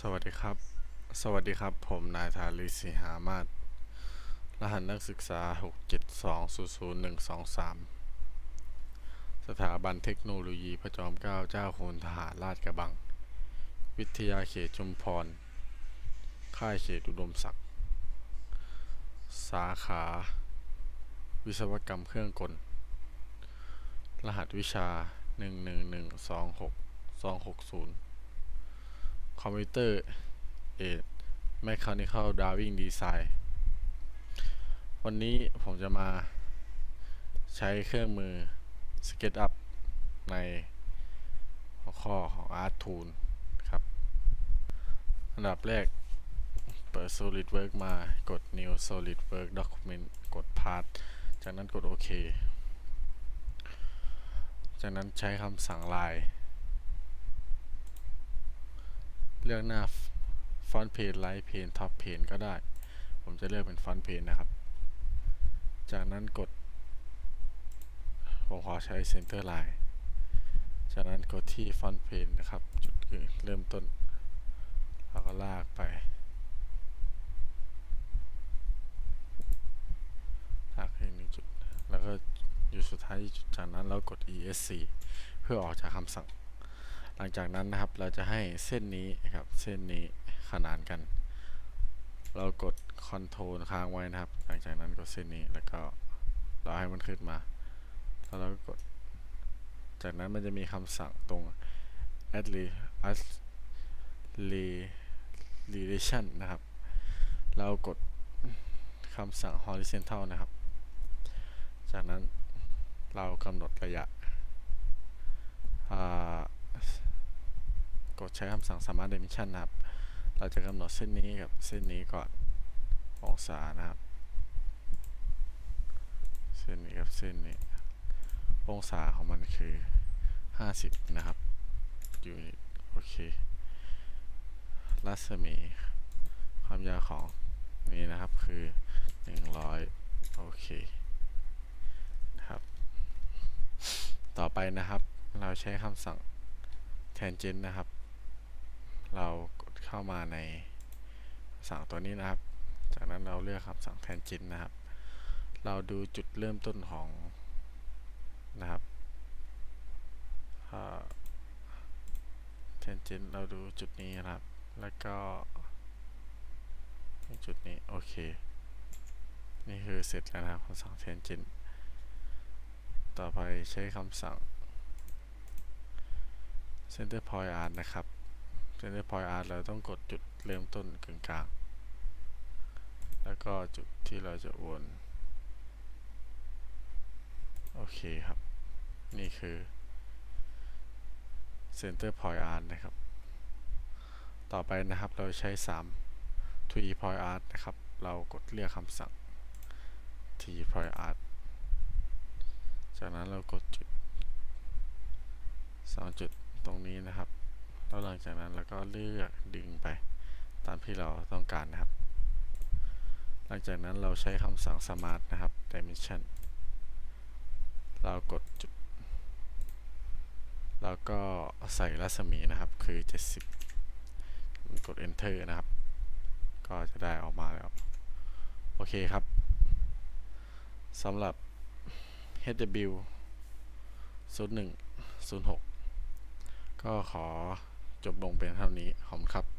สวัสดีครับ สวัสดีครับ ผมนายธาริศรีหามาศรหัสนักศึกษา 6720013สถาบันเทคโนโลยีพระจอมเกล้าเจ้าคุณทหารราชกระบัง วิทยาเขตชุมพร ค่ายเขตอุดมศักดิ์ สาขา วิศวกรรมเครื่องกล รหัสวิชา 11126260 คอมพิวเตอร์เอด Mechanical Drawing Design วันนี้ผมจะมาใช้เครื่องมือ SketchUp ในหัวข้อของ Art Tool ครับ อันดับแรก เปิด SolidWorks มากด New SolidWorks Document กด Part จากนั้นกดโอเค จากนั้นใช้คำสั่งลาย เลือกหน้า Front Page Right Pane Top Pane ก็ได้ ผมจะเลือกเป็น Front Page นะครับ จากนั้นกด ผมขอใช้ Center Line จากนั้นกดที่ Front Page นะครับ จุดคือเริ่มต้นแล้วก็ลากไปลากให้หนึ่งจุด แล้วก็อยู่สุดท้ายจุดจากนั้นเรากด ESC เพื่อออกจากคำสั่ง หลังจากนั้นนะครับเราจะให้เส้นนี้ครับเส้นนี้ขนานกัน เรากด Ctrl ค้างไว้นะครับ หลังจากนั้นกดเส้นนี้แล้วก็เราให้มันขึ้นมาแล้วเราก็กด จากนั้นมันจะมีคำสั่งตรง add re add re- relation นะครับ เรากดคำสั่ง horizontal นะครับ จากนั้นเรากำหนดระยะอ่า ดใช้คำสั่ง smart dimension นะครับ เราจะกำหนดเส้นนี้กับเส้นนี้ก่อนองศานะครับ เส้นนี้กับเส้นนี้ องศาของมันคือ 50 นะครับยูนิตโอเค รัศมี ความยาวของนี้นะครับคือ 100 โอเคนะครับ ต่อไปนะครับ เราใช้คำสั่ง tangent นะครับ เรากดเข้ามาในสั่งตัวนี้นะครับ จากนั้นเราเลือกคำสั่ง tangent นะครับ เราดูจุดเริ่มต้นของนะครับอ่า tangent เราดูจุดนี้นะครับ แล้วก็จุดนี้ โอเค นี่คือเสร็จแล้วนะครับคำสั่ง tangent ต่อไปใช้คำสั่ง center point art นะครับ center point art เราต้องกดจุดเริ่มต้นกึ่งกลาง แล้วก็จุดที่เราจะวน โอเคครับ นี่คือ center point art นะครับ ต่อไปนะครับเราใช้3 3 point art นะครับ เรากดเรียกคำสั่ง t point art จากนั้นเรากดจุดสองจุดตรงนี้นะครับ แล้วหลังจากนั้นเราก็เลือกดึงไปตามที่เราต้องการนะครับ หลังจากนั้นเราใช้คำสั่ง smart นะครับ dimension เรากดจุด แล้วก็ใส่รัศมีนะครับ คือ 70 กด enter นะครับ ก็จะได้ออกมาแล้ว โอเคครับสำหรับ HW 01 06 ก็ขอ จบลงเป็นเท่านี้ขอบคุณครับ